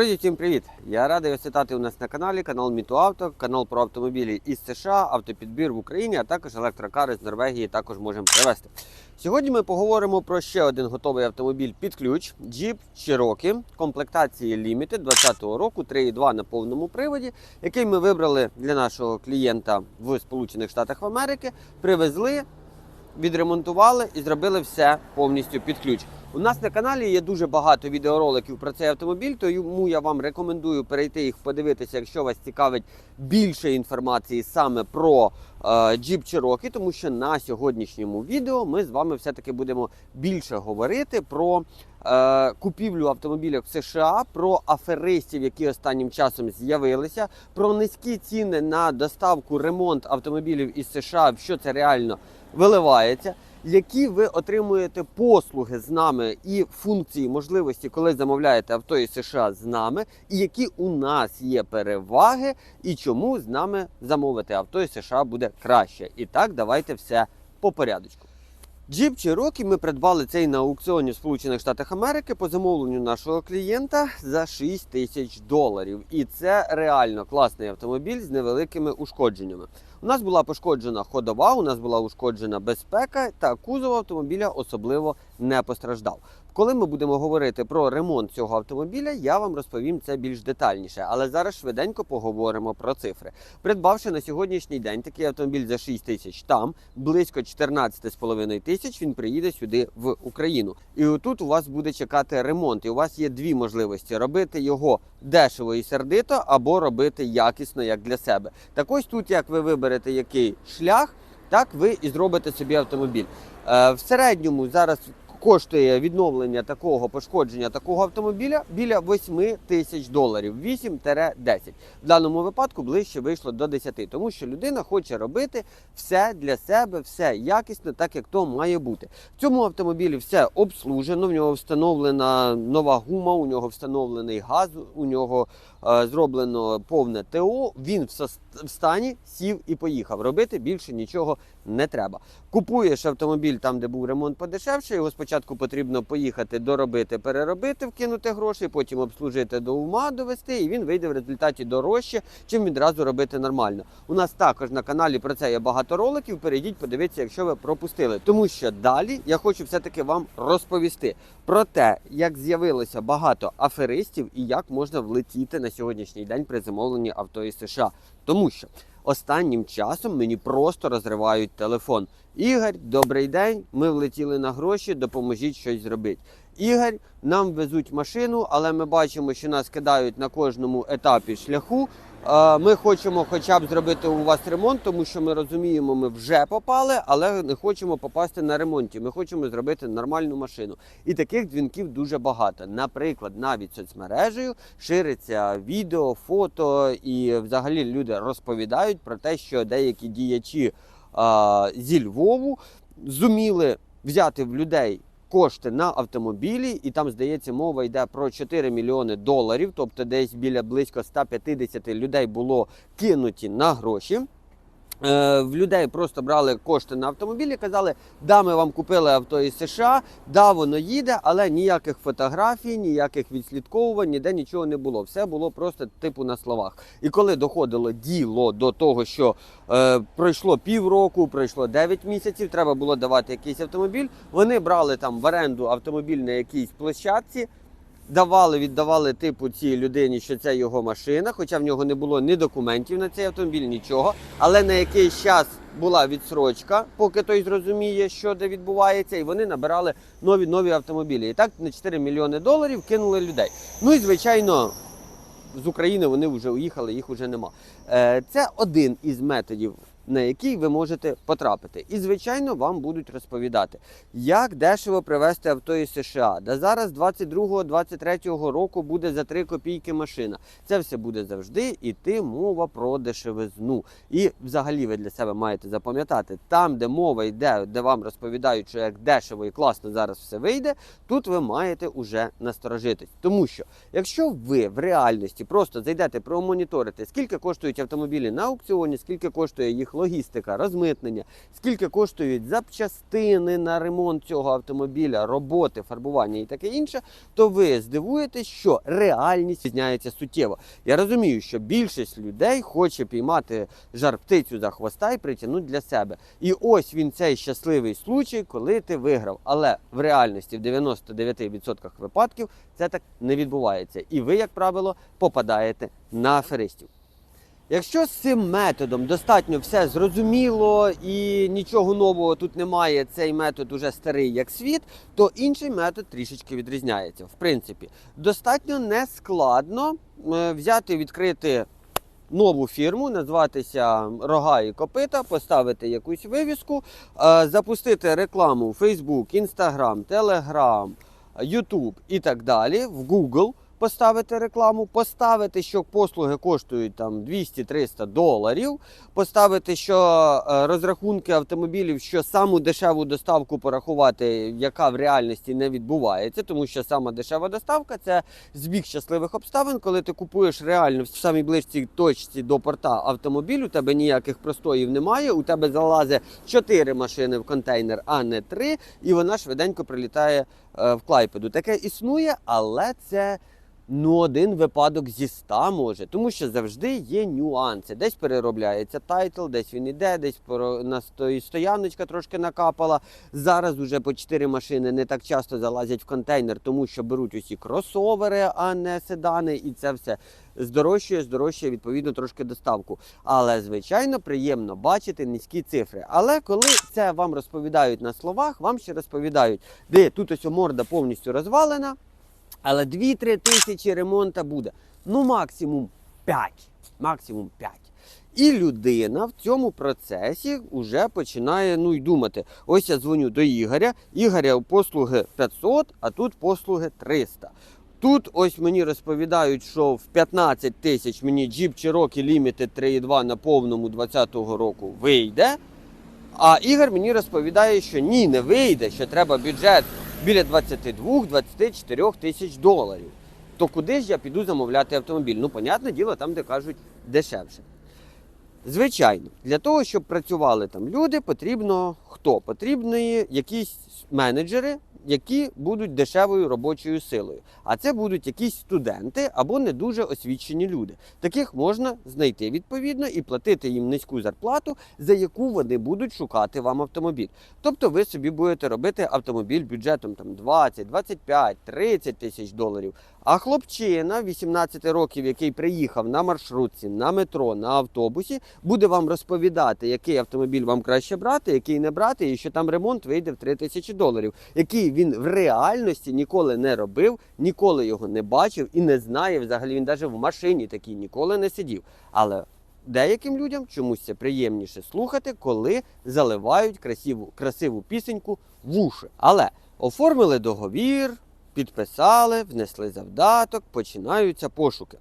Друзі, всім привіт! Я радий вас вітати у нас на каналі, канал Мітуавто, канал про автомобілі із США, автопідбір в Україні, а також електрокари з Норвегії також можемо привезти. Сьогодні ми поговоримо про ще один готовий автомобіль під ключ Jeep Cherokee комплектації Limited 2020 року 3.2 на повному приводі, який ми вибрали для нашого клієнта в Сполучених Штатах Америки, привезли відремонтували і зробили все повністю під ключ. У нас на каналі є дуже багато відеороликів про цей автомобіль, тому я вам рекомендую перейти їх подивитися, якщо вас цікавить більше інформації саме про е, Jeep Cherokee, тому що на сьогоднішньому відео ми з вами все-таки будемо більше говорити про е, купівлю автомобілів в США, про аферистів, які останнім часом з'явилися, про низькі ціни на доставку ремонт автомобілів із США, що це реально виливається, які ви отримуєте послуги з нами і функції, можливості, коли замовляєте авто із США з нами, і які у нас є переваги, і чому з нами замовити авто із США буде краще. І так, давайте все по порядочку. Jeep Cherokee ми придбали цей на аукціоні в Сполучених Штатах Америки по замовленню нашого клієнта за 6 тисяч доларів. І це реально класний автомобіль з невеликими ушкодженнями. У нас була пошкоджена ходова, у нас була ушкоджена безпека, та кузов автомобіля особливо не постраждав. Коли ми будемо говорити про ремонт цього автомобіля, я вам розповім це більш детальніше. Але зараз швиденько поговоримо про цифри. Придбавши на сьогоднішній день такий автомобіль за 6 тисяч там, близько 14,5 тисяч він приїде сюди в Україну. І отут у вас буде чекати ремонт. І у вас є дві можливості: робити його дешево і сердито, або робити якісно як для себе. Так ось тут, як ви виберете який шлях, так ви і зробите собі автомобіль. Е, в середньому зараз коштує відновлення такого пошкодження такого автомобіля біля 8 тисяч доларів, 8-10. В даному випадку ближче вийшло до 10, тому що людина хоче робити все для себе, все якісно, так як то має бути. В цьому автомобілі все обслужено. В нього встановлена нова гума, у нього встановлений газ, у нього е, зроблено повне ТО. Він в сос- в стані сів і поїхав. Робити більше нічого не треба. Купуєш автомобіль там, де був ремонт подешевше. Його спочатку потрібно поїхати, доробити, переробити, вкинути гроші, потім обслужити до ума, довести, і він вийде в результаті дорожче, чим відразу робити нормально. У нас також на каналі про це є багато роликів. Перейдіть, подивіться, якщо ви пропустили. Тому що далі я хочу все-таки вам розповісти про те, як з'явилося багато аферистів і як можна влетіти на сьогоднішній день при замовленні авто із США. Тому що останнім часом мені просто розривають телефон. Ігор, добрий день. Ми влетіли на гроші, допоможіть щось зробити. Ігор, нам везуть машину, але ми бачимо, що нас кидають на кожному етапі шляху. Ми хочемо хоча б зробити у вас ремонт, тому що ми розуміємо, ми вже попали, але не хочемо попасти на ремонті. Ми хочемо зробити нормальну машину. І таких дзвінків дуже багато. Наприклад, навіть соцмережею шириться відео, фото, і взагалі люди розповідають про те, що деякі діячі а, зі Львову зуміли взяти в людей. Кошти на автомобілі, і там здається, мова йде про 4 мільйони доларів, тобто десь біля близько 150 людей було кинуті на гроші. Е, В людей просто брали кошти на автомобілі, казали, да, ми вам купили авто із США, да, воно їде, але ніяких фотографій, ніяких відслідковувань, ніде нічого не було. Все було просто типу на словах. І коли доходило діло до того, що е, пройшло півроку, пройшло 9 місяців, треба було давати якийсь автомобіль. Вони брали там в оренду автомобіль на якійсь площадці. Давали, віддавали типу цій людині, що це його машина, хоча в нього не було ні документів на цей автомобіль, нічого. Але на якийсь час була відсрочка, поки той зрозуміє, що де відбувається, і вони набирали нові нові автомобілі. І так на 4 мільйони доларів кинули людей. Ну і звичайно, з України вони вже уїхали, їх вже нема. Е, Це один із методів. На який ви можете потрапити, і звичайно вам будуть розповідати, як дешево привезти авто із США. Да зараз 22-23 року буде за 3 копійки машина. Це все буде завжди іти мова про дешевизну. І взагалі ви для себе маєте запам'ятати, там, де мова йде, де вам розповідають, що як дешево і класно зараз все вийде, тут ви маєте уже насторожитись. Тому що якщо ви в реальності просто зайдете промоніторите, скільки коштують автомобілі на аукціоні, скільки коштує їх них логістика, розмитнення, скільки коштують запчастини на ремонт цього автомобіля, роботи, фарбування і таке інше, то ви здивуєтесь, що реальність відрізняється суттєво. Я розумію, що більшість людей хоче піймати жар птицю за хвоста і притягнути для себе. І ось він цей щасливий случай, коли ти виграв. Але в реальності в 99% випадків це так не відбувається. І ви, як правило, попадаєте на аферистів. Якщо з цим методом достатньо все зрозуміло і нічого нового тут немає, цей метод уже старий як світ, то інший метод трішечки відрізняється. В принципі, достатньо нескладно е, взяти, відкрити нову фірму, назватися Рога і Копита, поставити якусь вивіску, е, запустити рекламу в Facebook, Instagram, Telegram, YouTube і так далі, в Google поставити рекламу, поставити, що послуги коштують там 200-300 доларів, поставити, що е, розрахунки автомобілів, що саму дешеву доставку порахувати, яка в реальності не відбувається, тому що сама дешева доставка це збіг щасливих обставин, коли ти купуєш реально в самій ближчій точці до порта автомобіль, у тебе ніяких простоїв немає, у тебе залазить 4 машини в контейнер, а не 3, і вона швиденько прилітає е, в Клайпеду. Таке існує, але це ну, один випадок зі ста може, тому що завжди є нюанси. Десь переробляється тайтл, десь він іде, десь поро- на сто- стояночка трошки накапала. Зараз уже по 4 машини не так часто залазять в контейнер, тому що беруть усі кросовери, а не седани, і це все здорожчує, здорожчує відповідно трошки доставку. Але звичайно приємно бачити низькі цифри. Але коли це вам розповідають на словах, вам ще розповідають, де тут ось морда повністю розвалена. Але 2-3 тисячі ремонта буде. Ну, максимум 5. Максимум 5. І людина в цьому процесі вже починає ну, й думати: ось я дзвоню до Ігоря. Ігоря послуги 500, а тут послуги 300. Тут ось мені розповідають, що в 15 тисяч мені Jeep Cherokee Limited 3.2 на повному 2020 року вийде. А Ігор мені розповідає, що ні, не вийде, що треба бюджет біля 22-24 тисяч доларів. То куди ж я піду замовляти автомобіль? Ну, понятне діло, там, де кажуть, дешевше. Звичайно, для того, щоб працювали там люди, потрібно хто? Потрібні якісь менеджери, які будуть дешевою робочою силою. А це будуть якісь студенти або не дуже освічені люди. Таких можна знайти відповідно і платити їм низьку зарплату, за яку вони будуть шукати вам автомобіль. Тобто ви собі будете робити автомобіль бюджетом там 20, 25, 30 тисяч доларів. А хлопчина 18 років, який приїхав на маршрутці, на метро, на автобусі, буде вам розповідати, який автомобіль вам краще брати, який не брати, і що там ремонт вийде в 3 тисячі доларів, який він в реальності ніколи не робив, ніколи його не бачив і не знає. Взагалі він навіть в машині такій ніколи не сидів. Але деяким людям чомусь це приємніше слухати, коли заливають красиву, красиву пісеньку в уші. Але оформили договір, підписали, внесли завдаток, починаються пошуки.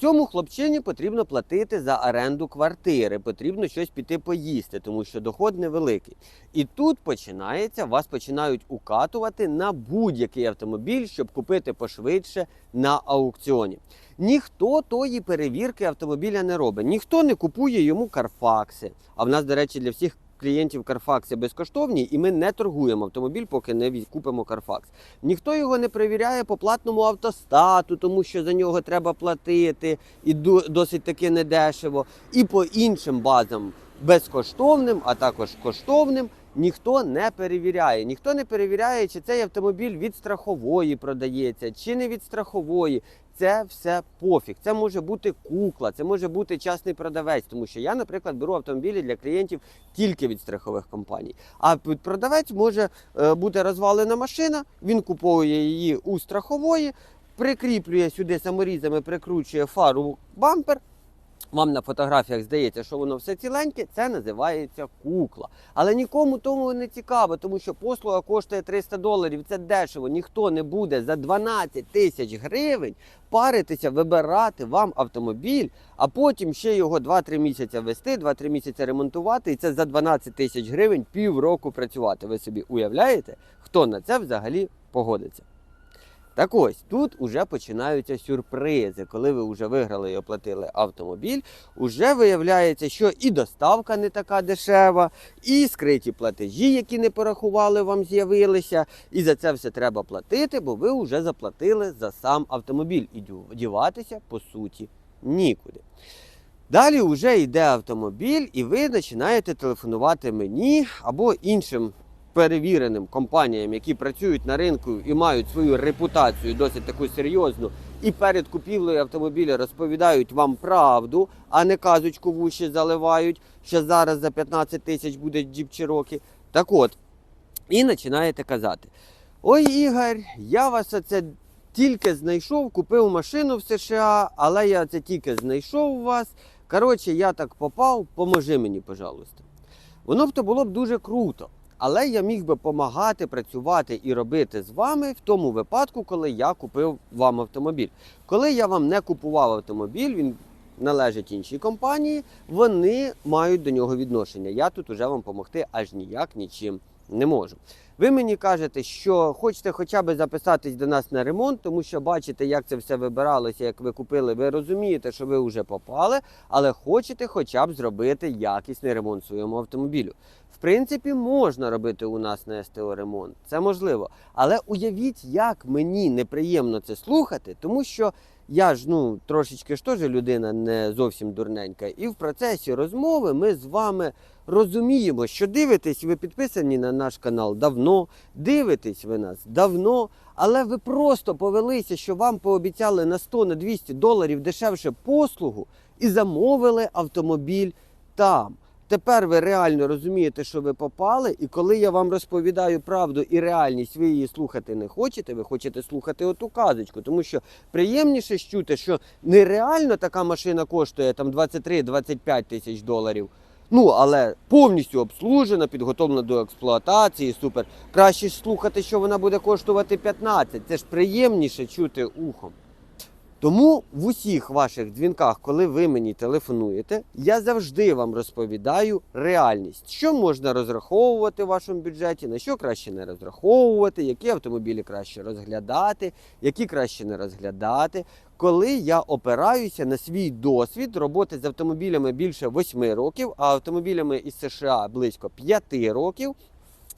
Цьому хлопчині потрібно платити за оренду квартири, потрібно щось піти поїсти, тому що доход невеликий. І тут починається, вас починають укатувати на будь-який автомобіль, щоб купити пошвидше на аукціоні. Ніхто тої перевірки автомобіля не робить, ніхто не купує йому карфакси. А в нас, до речі, для всіх клієнтів Карфакси безкоштовні, і ми не торгуємо автомобіль, поки не від- купимо Карфакс. Ніхто його не перевіряє по платному автостату, тому що за нього треба платити, і досить таки недешево. І по іншим базам безкоштовним, а також коштовним. Ніхто не перевіряє. Ніхто не перевіряє, чи цей автомобіль від страхової продається, чи не від страхової. Це все пофіг. Це може бути кукла, це може бути частний продавець. Тому що я, наприклад, беру автомобілі для клієнтів тільки від страхових компаній. А під- продавець може е, бути розвалена машина, він купує її у страхової, прикріплює сюди саморізами, прикручує фару бампер. Вам на фотографіях здається, що воно все ціленьке, це називається кукла. Але нікому тому не цікаво, тому що послуга коштує 300 доларів. Це дешево. Ніхто не буде за 12 тисяч гривень паритися, вибирати вам автомобіль, а потім ще його 2-3 місяці вести, 2-3 місяці ремонтувати, і це за 12 тисяч гривень півроку працювати. Ви собі уявляєте, хто на це взагалі погодиться? Так ось тут уже починаються сюрпризи. Коли ви вже виграли і оплатили автомобіль, уже виявляється, що і доставка не така дешева, і скриті платежі, які не порахували, вам з'явилися. І за це все треба платити, бо ви вже заплатили за сам автомобіль. І діватися, по суті, нікуди. Далі вже йде автомобіль, і ви починаєте телефонувати мені або іншим перевіреним компаніям, які працюють на ринку і мають свою репутацію досить таку серйозну, і перед купівлею автомобіля розповідають вам правду, а не казочку в уші заливають, що зараз за 15 тисяч буде джіп Cherokee. Так от, і починаєте казати: Ой, Ігор, я вас оце тільки знайшов, купив машину в США, але я це тільки знайшов у вас. Коротше, я так попав, поможи мені, пожалуйста. Воно б то було б дуже круто. Але я міг би допомагати працювати і робити з вами в тому випадку, коли я купив вам автомобіль. Коли я вам не купував автомобіль, він належить іншій компанії, вони мають до нього відношення. Я тут уже вам допомогти аж ніяк нічим не можу. Ви мені кажете, що хочете хоча б записатись до нас на ремонт, тому що бачите, як це все вибиралося, як ви купили. Ви розумієте, що ви вже попали, але хочете хоча б зробити якісний ремонт своєму автомобілю. В принципі, можна робити у нас на СТО ремонт, це можливо. Але уявіть, як мені неприємно це слухати, тому що я ж ну трошечки ж теж людина не зовсім дурненька. І в процесі розмови ми з вами розуміємо, що дивитесь, ви підписані на наш канал давно, дивитесь ви нас давно, але ви просто повелися, що вам пообіцяли на 100 на 200 доларів дешевше послугу і замовили автомобіль там. Тепер ви реально розумієте, що ви попали, і коли я вам розповідаю правду і реальність, ви її слухати не хочете, ви хочете слухати оту казочку, тому що приємніше чути, що нереально така машина коштує там 23-25 тисяч доларів. Ну, але повністю обслужена, підготовлена до експлуатації, супер. Краще слухати, що вона буде коштувати 15. Це ж приємніше чути ухом. Тому в усіх ваших дзвінках, коли ви мені телефонуєте, я завжди вам розповідаю реальність, що можна розраховувати в вашому бюджеті, на що краще не розраховувати, які автомобілі краще розглядати, які краще не розглядати. Коли я опираюся на свій досвід роботи з автомобілями більше 8 років, а автомобілями із США близько 5 років,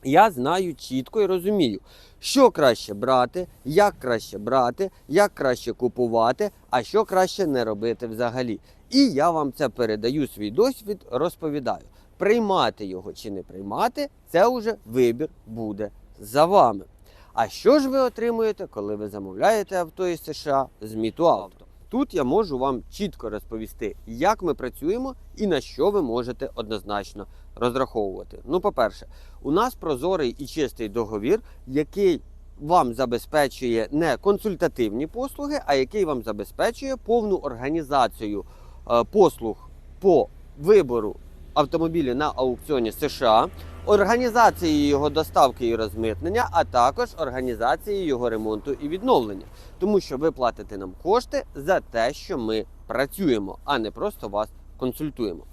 я знаю чітко і розумію, що краще брати, як краще брати, як краще купувати, а що краще не робити взагалі. І я вам це передаю свій досвід, розповідаю. Приймати його чи не приймати, це вже вибір буде за вами. А що ж ви отримуєте, коли ви замовляєте авто із США з Мітуавто? Тут я можу вам чітко розповісти, як ми працюємо і на що ви можете однозначно розраховувати. Ну, по-перше, у нас прозорий і чистий договір, який вам забезпечує не консультативні послуги, а який вам забезпечує повну організацію е, послуг по вибору автомобіля на аукціоні США, організації його доставки і розмитнення, а також організації його ремонту і відновлення. Тому що ви платите нам кошти за те, що ми працюємо, а не просто вас консультуємо.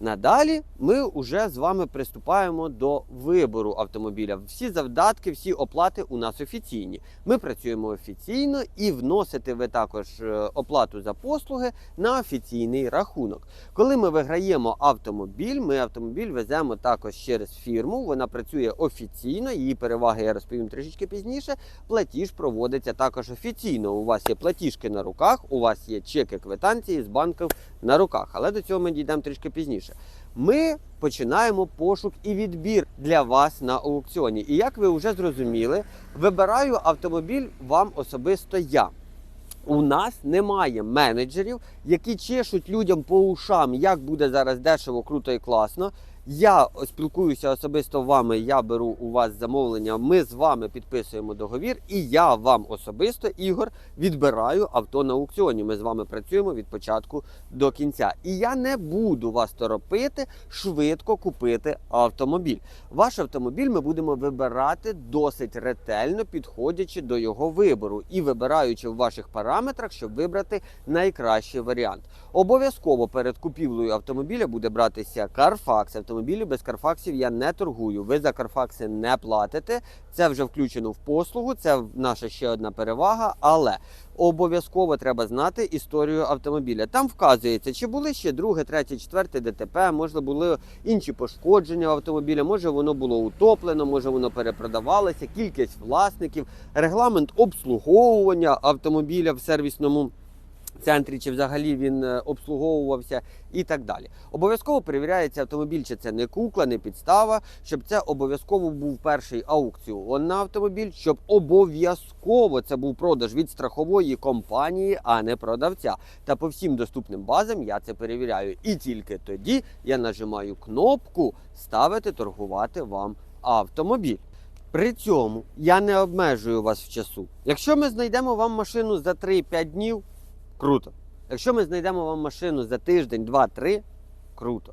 Надалі ми вже з вами приступаємо до вибору автомобіля. Всі завдатки, всі оплати у нас офіційні. Ми працюємо офіційно і вносите ви також е, оплату за послуги на офіційний рахунок. Коли ми виграємо автомобіль, ми автомобіль веземо також через фірму. Вона працює офіційно. Її переваги я розповім трішечки пізніше. Платіж проводиться також офіційно. У вас є платіжки на руках, у вас є чеки квитанції з банків на руках. Але до цього ми дійдемо трішки пізніше. Ми починаємо пошук і відбір для вас на аукціоні. І як ви вже зрозуміли, вибираю автомобіль вам особисто я. У нас немає менеджерів, які чешуть людям по ушам, як буде зараз дешево, круто і класно. Я спілкуюся особисто вами, я беру у вас замовлення, ми з вами підписуємо договір, і я вам особисто, Ігор, відбираю авто на аукціоні. Ми з вами працюємо від початку до кінця. І я не буду вас торопити швидко купити автомобіль. Ваш автомобіль ми будемо вибирати досить ретельно, підходячи до його вибору і вибираючи в ваших параметрах, щоб вибрати найкращий варіант. Обов'язково перед купівлею автомобіля буде братися Carfax, автомобіль автомобілі. Без карфаксів я не торгую. Ви за карфакси не платите. Це вже включено в послугу. Це наша ще одна перевага. Але обов'язково треба знати історію автомобіля. Там вказується, чи були ще друге, третє, четверте ДТП, може були інші пошкодження автомобіля, може воно було утоплено, може воно перепродавалося, кількість власників, регламент обслуговування автомобіля в сервісному. Центрі чи взагалі він е, обслуговувався і так далі. Обов'язково перевіряється автомобіль, чи це не кукла, не підстава, щоб це обов'язково був перший аукціон на автомобіль, щоб обов'язково це був продаж від страхової компанії, а не продавця. Та по всім доступним базам я це перевіряю. І тільки тоді я нажимаю кнопку ставити торгувати вам автомобіль. При цьому я не обмежую вас в часу. Якщо ми знайдемо вам машину за 3-5 днів, круто. Якщо ми знайдемо вам машину за тиждень, два-три, круто.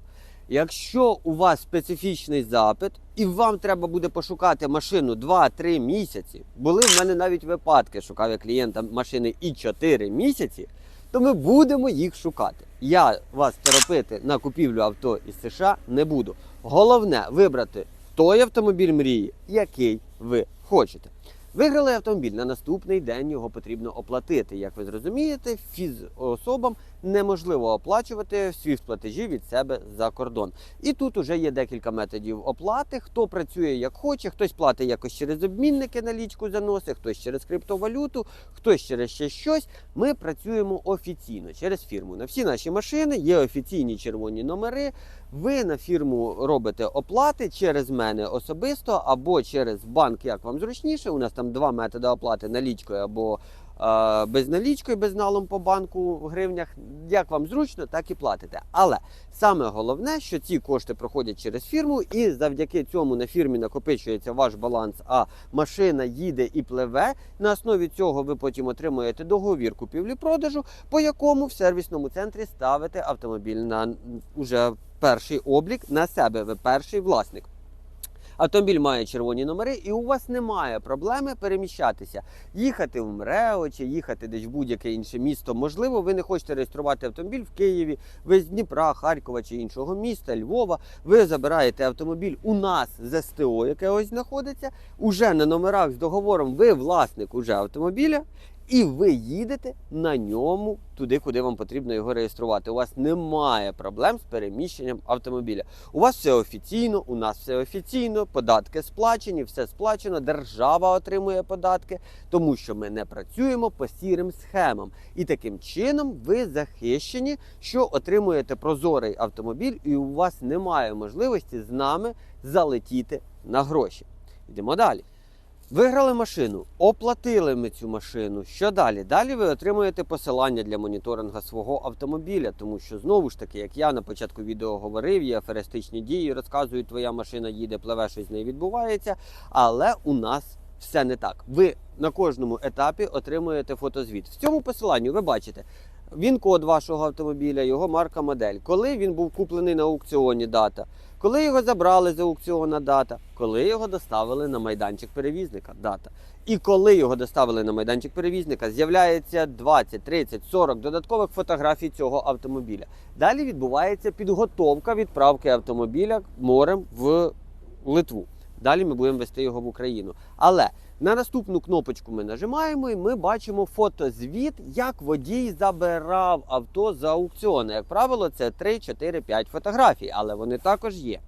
Якщо у вас специфічний запит і вам треба буде пошукати машину 2-3 місяці, були в мене навіть випадки, шукав я клієнта машини і 4 місяці, то ми будемо їх шукати. Я вас торопити на купівлю авто із США не буду. Головне вибрати той автомобіль мрії, який ви хочете. Виграли автомобіль. На наступний день його потрібно оплатити. Як ви зрозумієте, фізособам неможливо оплачувати свіфт платежі від себе за кордон. І тут уже є декілька методів оплати. Хто працює як хоче, хтось платить якось через обмінники налічку заносить, хтось через криптовалюту, хтось через ще щось. Ми працюємо офіційно через фірму. На всі наші машини є офіційні червоні номери. Ви на фірму робите оплати через мене особисто або через банк, як вам зручніше. У нас там два методи оплати налічкою або безналічкою, безналом по банку в гривнях. Як вам зручно, так і платите. Але саме головне, що ці кошти проходять через фірму, і завдяки цьому на фірмі накопичується ваш баланс, а машина їде і пливе. На основі цього ви потім отримуєте договір купівлі-продажу, по якому в сервісному центрі ставите автомобіль на уже перший облік на себе. Ви перший власник. Автомобіль має червоні номери, і у вас немає проблеми переміщатися, їхати в МРЕО чи їхати десь в будь-яке інше місто. Можливо, ви не хочете реєструвати автомобіль в Києві, ви з Дніпра, Харкова чи іншого міста, Львова. Ви забираєте автомобіль у нас з СТО, яке ось знаходиться. Уже на номерах з договором ви власник уже автомобіля. І ви їдете на ньому туди, куди вам потрібно його реєструвати. У вас немає проблем з переміщенням автомобіля. У вас все офіційно, у нас все офіційно, податки сплачені, все сплачено. Держава отримує податки, тому що ми не працюємо по сірим схемам. І таким чином ви захищені, що отримуєте прозорий автомобіль, і у вас немає можливості з нами залетіти на гроші. Йдемо далі. Виграли машину, оплатили ми цю машину. Що далі? Далі ви отримуєте посилання для моніторинга свого автомобіля, тому що знову ж таки, як я на початку відео говорив, є аферистичні дії, розказують, твоя машина їде, пливе, щось з нею відбувається. Але у нас все не так. Ви на кожному етапі отримуєте фотозвіт. В цьому посиланні ви бачите. Він код вашого автомобіля, його марка модель, коли він був куплений на аукціоні дата, коли його забрали з аукціона дата, коли його доставили на майданчик перевізника дата. І коли його доставили на майданчик перевізника, з'являється 20, 30, 40 додаткових фотографій цього автомобіля. Далі відбувається підготовка відправки автомобіля морем в Литву. Далі ми будемо вести його в Україну. Але на наступну кнопочку ми нажимаємо і ми бачимо фотозвіт, як водій забирав авто з аукціону. Як правило, це 3, 4, 5 фотографій, але вони також є.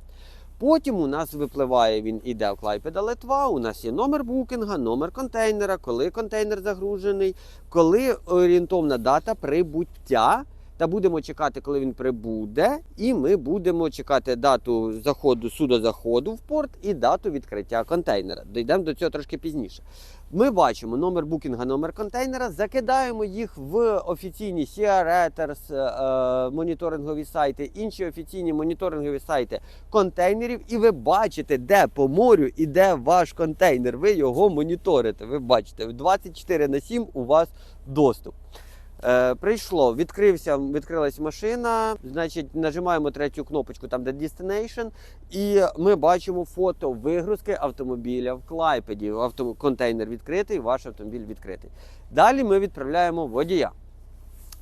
Потім у нас випливає, він іде в Клайпеда Литва. У нас є номер букінга, номер контейнера, коли контейнер загружений, коли орієнтовна дата прибуття. Та будемо чекати, коли він прибуде, і ми будемо чекати дату заходу судозаходу в порт і дату відкриття контейнера. Дійдемо до цього трошки пізніше. Ми бачимо номер букінга, номер контейнера, закидаємо їх в офіційні Sea Reuters, е, моніторингові сайти, інші офіційні моніторингові сайти контейнерів, і ви бачите, де по морю іде ваш контейнер. Ви його моніторите. Ви бачите, 24 на 7 у вас доступ. Е, прийшло, відкрився, відкрилась машина. Значить, нажимаємо третю кнопочку, там де Destination, і ми бачимо фото вигрузки автомобіля в Клайпеді. Авто, контейнер відкритий, ваш автомобіль відкритий. Далі ми відправляємо водія.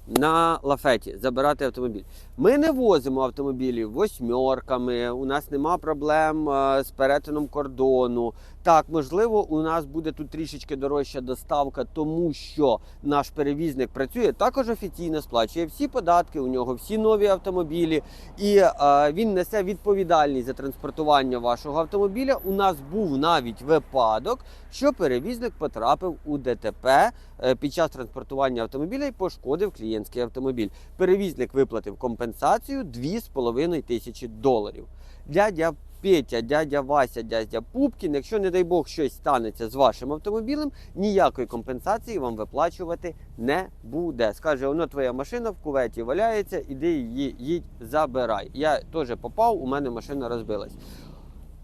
На лафеті забирати автомобіль. Ми не возимо автомобілі восьмерками, у нас нема проблем е, з перетином кордону. Так, можливо, у нас буде тут трішечки дорожча доставка, тому що наш перевізник працює також офіційно, сплачує всі податки, у нього всі нові автомобілі, і е, він несе відповідальність за транспортування вашого автомобіля. У нас був навіть випадок, що перевізник потрапив у ДТП е, під час транспортування автомобіля і пошкодив клієнтський автомобіль. Перевізник виплатив компенсацію 2,5 тисячі доларів. Дядя Петя, дядя Вася, дядя Пупкін, якщо, не дай Бог, щось станеться з вашим автомобілем, ніякої компенсації вам виплачувати не буде. Скаже, воно твоя машина в куветі валяється, іди її їдь, забирай. Я теж попав, у мене машина розбилась.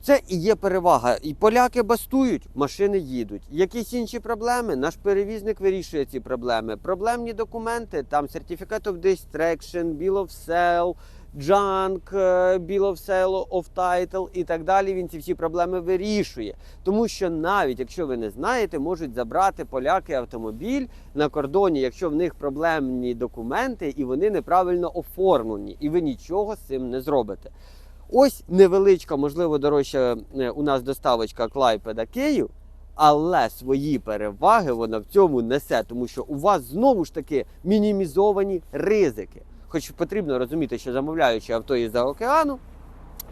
Це і є перевага. І поляки бастують, машини їдуть. Якісь інші проблеми, наш перевізник вирішує ці проблеми. Проблемні документи, там Certificate of Distraction, Bill of Sale, Junk, е, Bill of Sale of Title і так далі. Він ці всі проблеми вирішує. Тому що навіть якщо ви не знаєте, можуть забрати поляки автомобіль на кордоні, якщо в них проблемні документи і вони неправильно оформлені, і ви нічого з цим не зробите. Ось невеличка, можливо, дорожча е, у нас доставочка Клайпеда Київ, але свої переваги вона в цьому несе, тому що у вас знову ж таки мінімізовані ризики. Хоч потрібно розуміти, що замовляючи авто із-за океану,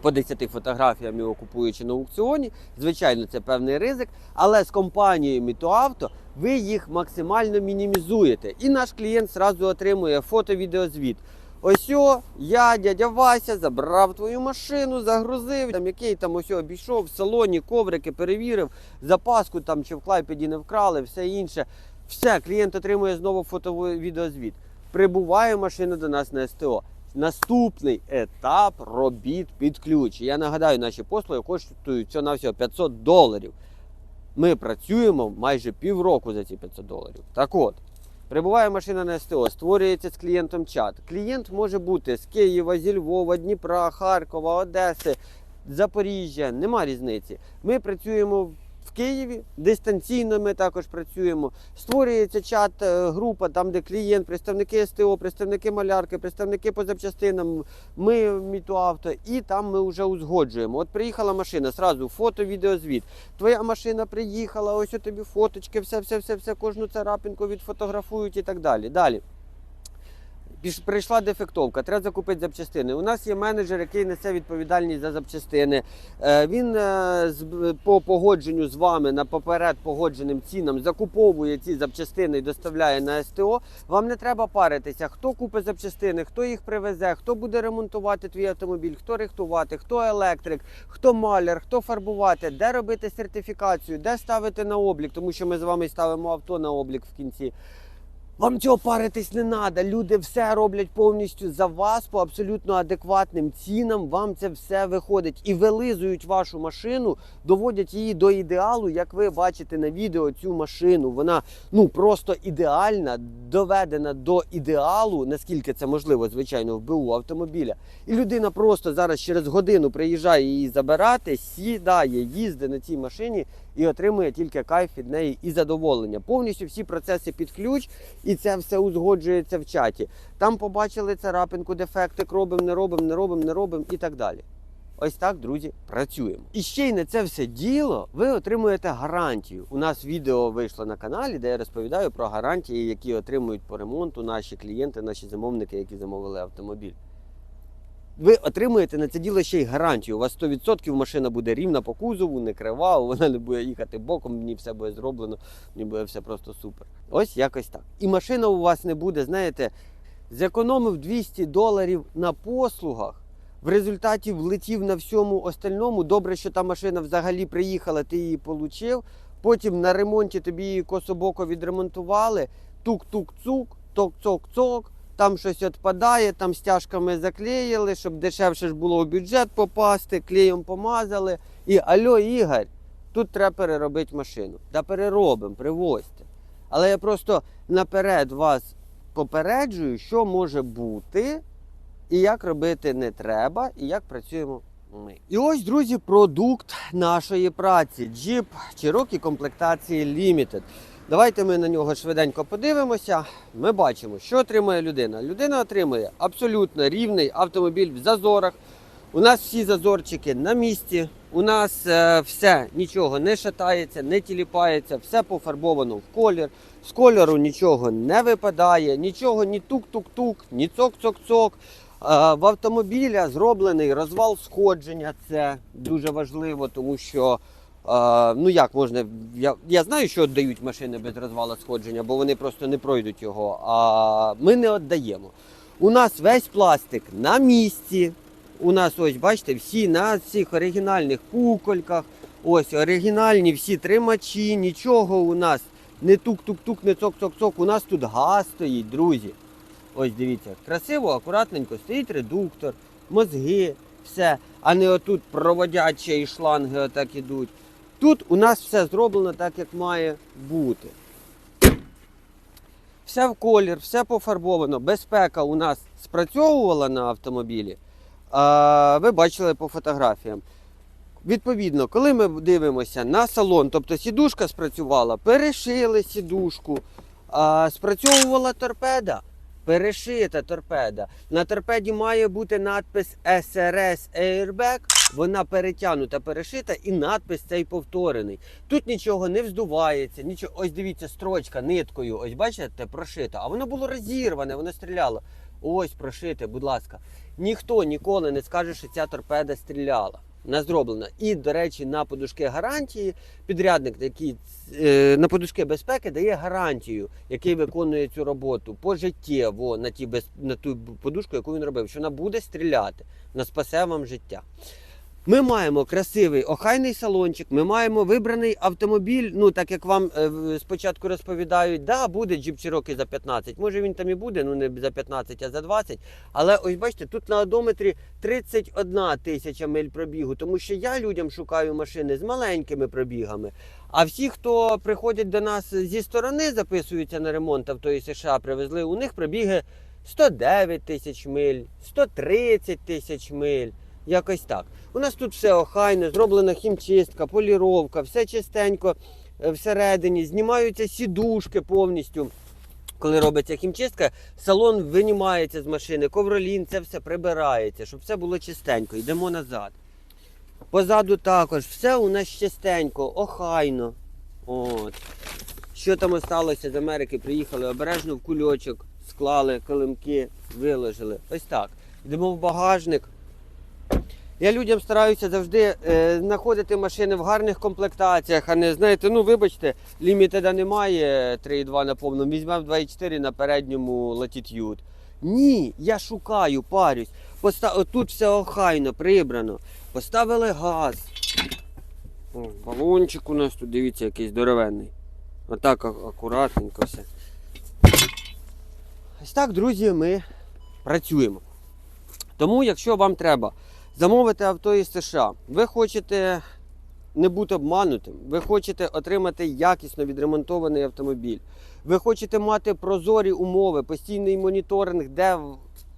по 10 фотографіям його купуючи на аукціоні, звичайно, це певний ризик, але з компанією Мітоавто ви їх максимально мінімізуєте. І наш клієнт зразу отримує фото-відеозвіт. Ось о, я, дядя Вася, забрав твою машину, загрузив, там який там ось обійшов в салоні, коврики перевірив, запаску там чи в клайпеді не вкрали, все інше. Все, клієнт отримує знову фото-відеозвіт. Прибуває машина до нас на СТО. Наступний етап робіт під ключ. Я нагадаю, наші послуги коштують всього на всього 500 доларів. Ми працюємо майже півроку за ці 500 доларів. Так от, Прибуває машина на СТО, створюється з клієнтом чат. Клієнт може бути з Києва, зі Львова, Дніпра, Харкова, Одеси, Запоріжжя, нема різниці. Ми працюємо в Києві, дистанційно ми також працюємо. Створюється чат, е, група, там, де клієнт, представники СТО, представники малярки, представники по запчастинам, ми Мітуавто, і там ми вже узгоджуємо. От приїхала машина, сразу фото, відеозвіт. Твоя машина приїхала, ось у тобі фоточки, все, все, все, все, кожну царапинку відфотографують і так далі. Далі. Прийшла дефектовка, треба закупити запчастини. У нас є менеджер, який несе відповідальність за запчастини. Е, Він е, по погодженню з вами на поперед погодженим цінам закуповує ці запчастини і доставляє на СТО. Вам не треба паритися, хто купить запчастини, хто їх привезе, хто буде ремонтувати твій автомобіль, хто рихтувати, хто електрик, хто маляр, хто фарбувати, де робити сертифікацію, де ставити на облік, тому що ми з вами ставимо авто на облік в кінці. Вам цього паритись не треба. Люди все роблять повністю за вас по абсолютно адекватним цінам. Вам це все виходить і вилизують вашу машину, доводять її до ідеалу. Як ви бачите на відео цю машину, вона ну просто ідеальна, доведена до ідеалу, наскільки це можливо, звичайно, в БУ автомобіля. І людина просто зараз через годину приїжджає її забирати, сідає, їздить на цій машині і отримує тільки кайф від неї і задоволення. Повністю всі процеси під ключ, і це все узгоджується в чаті. Там побачили царапинку, дефектик, робимо, не робимо, не робимо, не робимо і так далі. Ось так, друзі, працюємо. І ще й на це все діло ви отримуєте гарантію. У нас відео вийшло на каналі, де я розповідаю про гарантії, які отримують по ремонту наші клієнти, наші замовники, які замовили автомобіль. Ви отримуєте на це діло ще й гарантію. У вас 100% машина буде рівна по кузову, не крива, вона не буде їхати боком, мені все буде зроблено, мені буде все просто супер. Ось якось так. І машина у вас не буде, знаєте, зекономив 200 доларів на послугах. В результаті влетів на всьому остальному. Добре, що та машина взагалі приїхала, ти її отримав. Потім на ремонті тобі її кособоко відремонтували. Тук-тук-цук, ток-цок-цок. Там щось відпадає, там стяжками заклеїли, щоб дешевше ж було в бюджет попасти, клеєм помазали. І альо, Ігор, тут треба переробити машину. Та переробимо, привозьте. Але я просто наперед вас попереджую, що може бути, і як робити не треба, і як працюємо ми. І ось, друзі, продукт нашої праці. Jeep Cherokee комплектації Limited. Давайте ми на нього швиденько подивимося. Ми бачимо, що отримує людина. Людина отримує абсолютно рівний автомобіль в зазорах. У нас всі зазорчики на місці. У нас е, все нічого не шатається, не тіліпається, все пофарбовано в колір. З кольору нічого не випадає, нічого ні тук-тук-тук, ні цок-цок-цок. Е, в автомобіля зроблений розвал сходження. Це дуже важливо, тому що ну як можна. Я, я знаю, що віддають машини без розвалу сходження, бо вони просто не пройдуть його. А ми не віддаємо. У нас весь пластик на місці. У нас ось, бачите, всі на цих оригінальних кукольках. Ось оригінальні всі тримачі, нічого у нас не тук-тук-тук, не цок-цок-цок. У нас тут газ стоїть, друзі. Ось дивіться, красиво, акуратненько стоїть редуктор, мозги, все, а не отут проводячі і шланги отак ідуть. Тут у нас все зроблено так, як має бути. Все в колір, все пофарбовано. Безпека у нас спрацьовувала на автомобілі. Ви бачили по фотографіям. Відповідно, коли ми дивимося на салон, тобто сідушка спрацювала, перешили сідушку, спрацьовувала торпеда, перешита торпеда. На торпеді має бути надпис SRS Airbag, вона перетягнута, перешита, і надпис цей повторений. Тут нічого не вздувається, нічого. Ось дивіться, строчка ниткою. Ось бачите, прошита. А воно було розірване, воно стріляло. Ось прошите, будь ласка. Ніхто ніколи не скаже, що ця торпеда стріляла. Вона зроблена. І, до речі, на подушки гарантії підрядник, який е, на подушки безпеки дає гарантію, який виконує цю роботу пожиттєво на, ті без, на ту подушку, яку він робив, що вона буде стріляти, вона спасе вам життя. Ми маємо красивий охайний салончик, ми маємо вибраний автомобіль. Ну, так як вам е, спочатку розповідають, да, буде джип Cherokee за 15. Може він там і буде, ну не за 15, а за 20. Але ось бачите, тут на одометрі 31 тисяча миль пробігу, тому що я людям шукаю машини з маленькими пробігами. А всі, хто приходять до нас зі сторони, записуються на ремонт авто із США, привезли, у них пробіги 109 тисяч миль, 130 тисяч миль. Якось так. У нас тут все охайно, зроблена хімчистка, поліровка, все чистенько е, всередині, знімаються сідушки повністю. Коли робиться хімчистка, салон винімається з машини, ковролін, це все прибирається, щоб все було чистенько. Йдемо назад. Позаду також все у нас чистенько, охайно. От. Що там осталося з Америки? Приїхали обережно в кульочок, склали килимки, виложили. Ось так. Йдемо в багажник. Я людям стараюся завжди е, знаходити машини в гарних комплектаціях, а не знаєте, ну вибачте, лімітеда немає 3,2 на повному, візьмемо 2,4 на передньому Latitude. Ні, я шукаю, парюсь. Поста... Тут все охайно, прибрано. Поставили газ. О, балончик у нас тут, дивіться, якийсь здоровенний. Отак акуратненько все. Ось так, друзі, ми працюємо. Тому, якщо вам треба замовити авто із США, ви хочете не бути обманутим, ви хочете отримати якісно відремонтований автомобіль, ви хочете мати прозорі умови, постійний моніторинг, де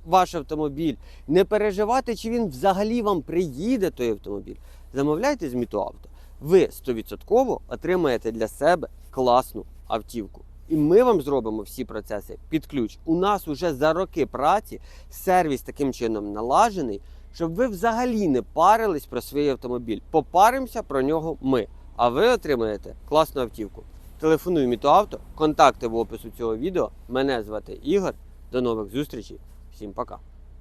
ваш автомобіль, не переживати, чи він взагалі вам приїде той автомобіль. Замовляйте з Мітуавто. Ви 100% отримаєте для себе класну автівку. І ми вам зробимо всі процеси під ключ. У нас уже за роки праці сервіс таким чином налажений, щоб ви взагалі не парились про свій автомобіль. Попаримося про нього ми. А ви отримаєте класну автівку. Телефонуй Мітоавто, контакти в опису цього відео. Мене звати Ігор. До нових зустрічей. Всім пока.